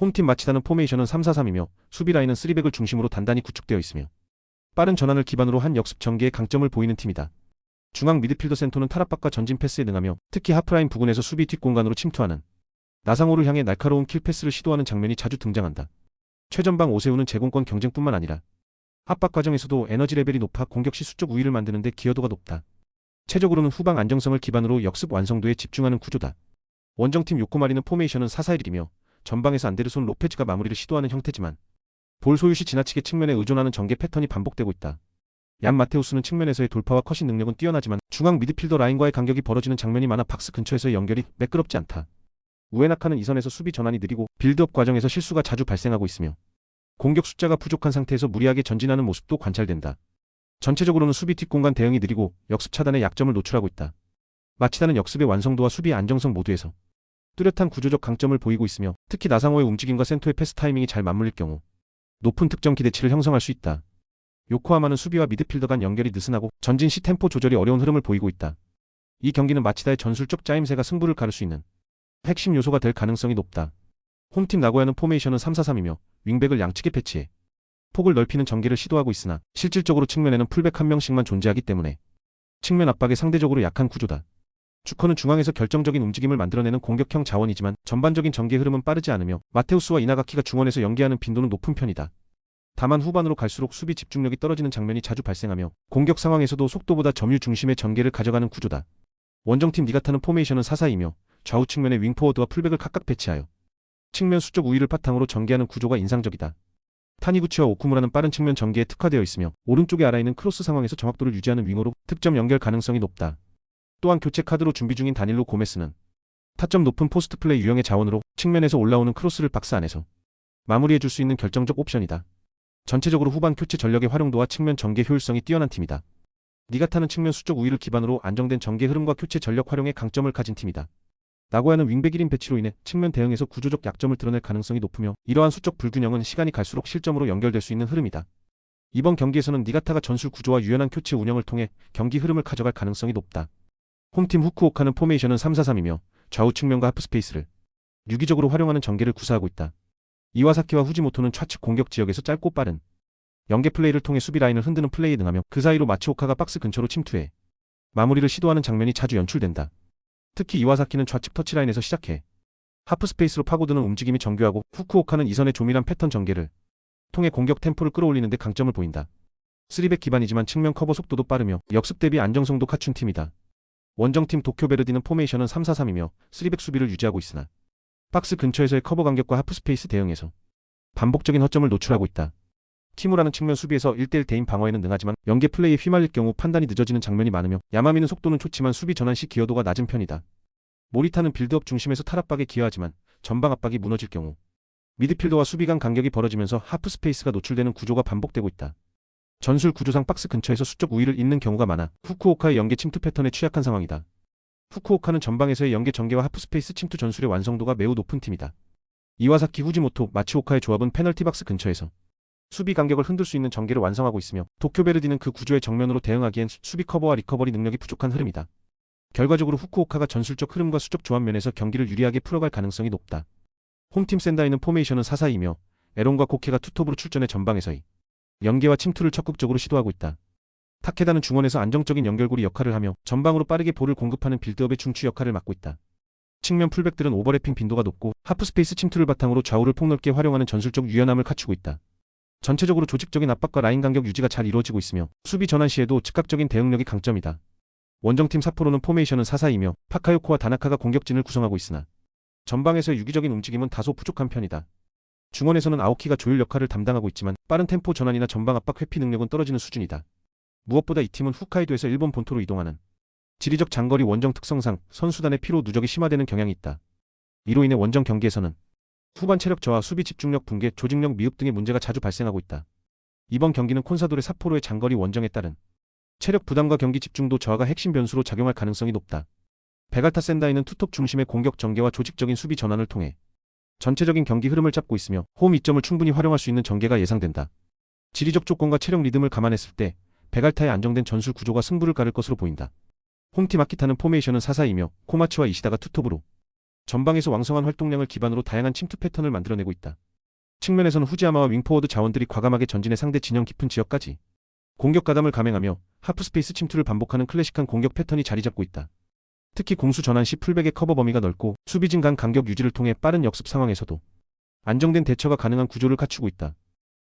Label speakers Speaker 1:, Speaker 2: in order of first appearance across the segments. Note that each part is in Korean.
Speaker 1: 홈팀 마치다는 포메이션은 3-4-3이며 수비 라인은 3백을 중심으로 단단히 구축되어 있으며 빠른 전환을 기반으로 한 역습 전개의 강점을 보이는 팀이다. 중앙 미드필더 센터는 탈압박과 전진 패스에 능하며 특히 하프라인 부근에서 수비 뒷공간으로 침투하는 나상호를 향해 날카로운 킬 패스를 시도하는 장면이 자주 등장한다. 최전방 오세훈은 제공권 경쟁뿐만 아니라 압박 과정에서도 에너지 레벨이 높아 공격 시 수적 우위를 만드는 데 기여도가 높다. 최적으로는 후방 안정성을 기반으로 역습 완성도에 집중하는 구조다. 원정팀 요코마리는 포메이션은 4-4-1이며 전방에서 안데르손 로페즈가 마무리를 시도하는 형태지만 볼 소유 시 지나치게 측면에 의존하는 전개 패턴이 반복되고 있다. 얀 마테우스는 측면에서의 돌파와 컷신 능력은 뛰어나지만 중앙 미드필더 라인과의 간격이 벌어지는 장면이 많아 박스 근처에서의 연결이 매끄럽지 않다. 우에나카는 이 선에서 수비 전환이 느리고 빌드업 과정에서 실수가 자주 발생하고 있으며 공격 숫자가 부족한 상태에서 무리하게 전진하는 모습도 관찰된다. 전체적으로는 수비 뒷공간 대응이 느리고 역습 차단에 약점을 노출하고 있다. 마치다는 역습의 완성도와 수비의 안정성 모두에서 뚜렷한 구조적 강점을 보이고 있으며 특히 나상호의 움직임과 센터의 패스 타이밍이 잘 맞물릴 경우 높은 특정 기대치를 형성할 수 있다. 요코하마는 수비와 미드필더 간 연결이 느슨하고 전진 시 템포 조절이 어려운 흐름을 보이고 있다. 이 경기는 마치다의 전술적 짜임새가 승부를 가를 수 있는 핵심 요소가 될 가능성이 높다. 홈팀 나고야는 포메이션은 3-4-3이며 윙백을 양측에 배치해 폭을 넓히는 전개를 시도하고 있으나 실질적으로 측면에는 풀백 한 명씩만 존재하기 때문에 측면 압박에 상대적으로 약한 구조다. 주커는 중앙에서 결정적인 움직임을 만들어내는 공격형 자원이지만 전반적인 전개 흐름은 빠르지 않으며 마테우스와 이나가키가 중원에서 연계하는 빈도는 높은 편이다. 다만 후반으로 갈수록 수비 집중력이 떨어지는 장면이 자주 발생하며 공격 상황에서도 속도보다 점유 중심의 전개를 가져가는 구조다. 원정팀 니가타는 포메이션은 4-4이며 좌우 측면에 윙포워드와 풀백을 각각 배치하여 측면 수적 우위를 바탕으로 전개하는 구조가 인상적이다. 타니구치와 오쿠무라는 빠른 측면 전개에 특화되어 있으며 오른쪽에 알아있는 크로스 상황에서 정확도를 유지하는 윙어로 득점 연결 가능성이 높다. 또한 교체 카드로 준비 중인 다닐로 고메스는 타점 높은 포스트 플레이 유형의 자원으로 측면에서 올라오는 크로스를 박스 안에서 마무리해줄 수 있는 결정적 옵션이다. 전체적으로 후반 교체 전력의 활용도와 측면 전개 효율성이 뛰어난 팀이다. 니가 타는 측면 수적 우위를 기반으로 안정된 전개 흐름과 교체 전력 활용에 강점을 가진 팀이다. 나고야는 윙백 1인 배치로 인해 측면 대응에서 구조적 약점을 드러낼 가능성이 높으며 이러한 수적 불균형은 시간이 갈수록 실점으로 연결될 수 있는 흐름이다. 이번 경기에서는 니가타가 전술 구조와 유연한 교체 운영을 통해 경기 흐름을 가져갈 가능성이 높다. 홈팀 후쿠오카는 포메이션은 3-4-3이며 좌우 측면과 하프 스페이스를 유기적으로 활용하는 전개를 구사하고 있다. 이와사키와 후지모토는 좌측 공격 지역에서 짧고 빠른 연계 플레이를 통해 수비 라인을 흔드는 플레이에 능하며 그 사이로 마치오카가 박스 근처로 침투해 마무리를 시도하는 장면이 자주 연출된다. 특히 이와사키는 좌측 터치라인에서 시작해 하프 스페이스로 파고드는 움직임이 정교하고 후쿠오카는 이선의 조밀한 패턴 전개를 통해 공격 템포를 끌어올리는 데 강점을 보인다. 3백 기반이지만 측면 커버 속도도 빠르며 역습 대비 안정성도 갖춘 팀이다. 원정팀 도쿄베르디는 포메이션은 3-4-3이며 3백 수비를 유지하고 있으나 박스 근처에서의 커버 간격과 하프 스페이스 대응에서 반복적인 허점을 노출하고 있다. 키무라는 측면 수비에서 1대1 대인 방어에는 능하지만 연계 플레이에 휘말릴 경우 판단이 늦어지는 장면이 많으며 야마미는 속도는 좋지만 수비 전환 시 기여도가 낮은 편이다. 모리타는 빌드업 중심에서 탈압박에 기여하지만 전방 압박이 무너질 경우 미드필더와 수비 간 간격이 벌어지면서 하프 스페이스가 노출되는 구조가 반복되고 있다. 전술 구조상 박스 근처에서 수적 우위를 잇는 경우가 많아 후쿠오카의 연계 침투 패턴에 취약한 상황이다. 후쿠오카는 전방에서의 연계 전개와 하프 스페이스 침투 전술의 완성도가 매우 높은 팀이다. 이와사키 후지모토 마치오카의 조합은 페널티 박스 근처에서 수비 간격을 흔들 수 있는 전개를 완성하고 있으며 도쿄베르디는 그 구조의 정면으로 대응하기엔 수비 커버와 리커버리 능력이 부족한 흐름이다. 결과적으로 후쿠오카가 전술적 흐름과 수적 조합 면에서 경기를 유리하게 풀어갈 가능성이 높다. 홈팀 센다이는 포메이션은 4-4이며 에론과 코케가 투톱으로 출전해 전방에서의 연계와 침투를 적극적으로 시도하고 있다. 타케다는 중원에서 안정적인 연결고리 역할을 하며 전방으로 빠르게 볼을 공급하는 빌드업의 중추 역할을 맡고 있다. 측면 풀백들은 오버래핑 빈도가 높고 하프스페이스 침투를 바탕으로 좌우를 폭넓게 활용하는 전술적 유연함을 갖추고 있다. 전체적으로 조직적인 압박과 라인 간격 유지가 잘 이루어지고 있으며 수비 전환 시에도 즉각적인 대응력이 강점이다. 원정팀 사포로는 포메이션은 4-4이며 파카요코와 다나카가 공격진을 구성하고 있으나 전방에서의 유기적인 움직임은 다소 부족한 편이다. 중원에서는 아오키가 조율 역할을 담당하고 있지만 빠른 템포 전환이나 전방 압박 회피 능력은 떨어지는 수준이다. 무엇보다 이 팀은 홋카이도에서 일본 본토로 이동하는 지리적 장거리 원정 특성상 선수단의 피로 누적이 심화되는 경향이 있다. 이로 인해 원정 경기에서는 후반 체력 저하, 수비 집중력 붕괴, 조직력 미흡 등의 문제가 자주 발생하고 있다. 이번 경기는 콘사도레 삿포로의 장거리 원정에 따른 체력 부담과 경기 집중도 저하가 핵심 변수로 작용할 가능성이 높다. 베갈타 센다이는 투톱 중심의 공격 전개와 조직적인 수비 전환을 통해 전체적인 경기 흐름을 잡고 있으며 홈 이점을 충분히 활용할 수 있는 전개가 예상된다. 지리적 조건과 체력 리듬을 감안했을 때 베갈타의 안정된 전술 구조가 승부를 가를 것으로 보인다. 홈팀 아키타는 포메이션은 4-4이며 코마츠와 이시다가 투톱으로 전방에서 왕성한 활동량을 기반으로 다양한 침투 패턴을 만들어내고 있다. 측면에서는 후지야마와 윙포워드 자원들이 과감하게 전진해 상대 진영 깊은 지역까지 공격 가담을 감행하며 하프스페이스 침투를 반복하는 클래식한 공격 패턴이 자리 잡고 있다. 특히 공수 전환 시 풀백의 커버 범위가 넓고 수비진 간 간격 유지를 통해 빠른 역습 상황에서도 안정된 대처가 가능한 구조를 갖추고 있다.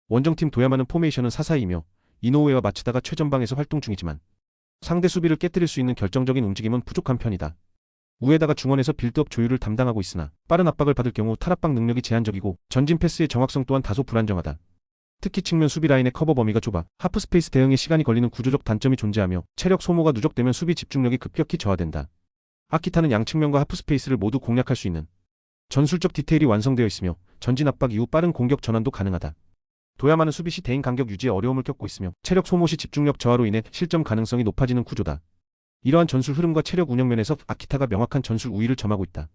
Speaker 1: 원정팀 도야마는 포메이션은 4-4이며 이노우에와 마츠다가 최전방에서 활동 중이지만 상대 수비를 깨뜨릴 수 있는 결정적인 움직임은 부족한 편이다. 우에다가 중원에서 빌드업 조율을 담당하고 있으나 빠른 압박을 받을 경우 탈압박 능력이 제한적이고 전진 패스의 정확성 또한 다소 불안정하다. 특히 측면 수비 라인의 커버 범위가 좁아 하프 스페이스 대응에 시간이 걸리는 구조적 단점이 존재하며 체력 소모가 누적되면 수비 집중력이 급격히 저하된다. 아키타는 양측면과 하프 스페이스를 모두 공략할 수 있는 전술적 디테일이 완성되어 있으며 전진 압박 이후 빠른 공격 전환도 가능하다. 도야마는 수비 시 대인 간격 유지에 어려움을 겪고 있으며 체력 소모 시 집중력 저하로 인해 실점 가능성이 높아지는 구조다. 이러한 전술 흐름과 체력 운영 면에서 아키타가 명확한 전술 우위를 점하고 있다.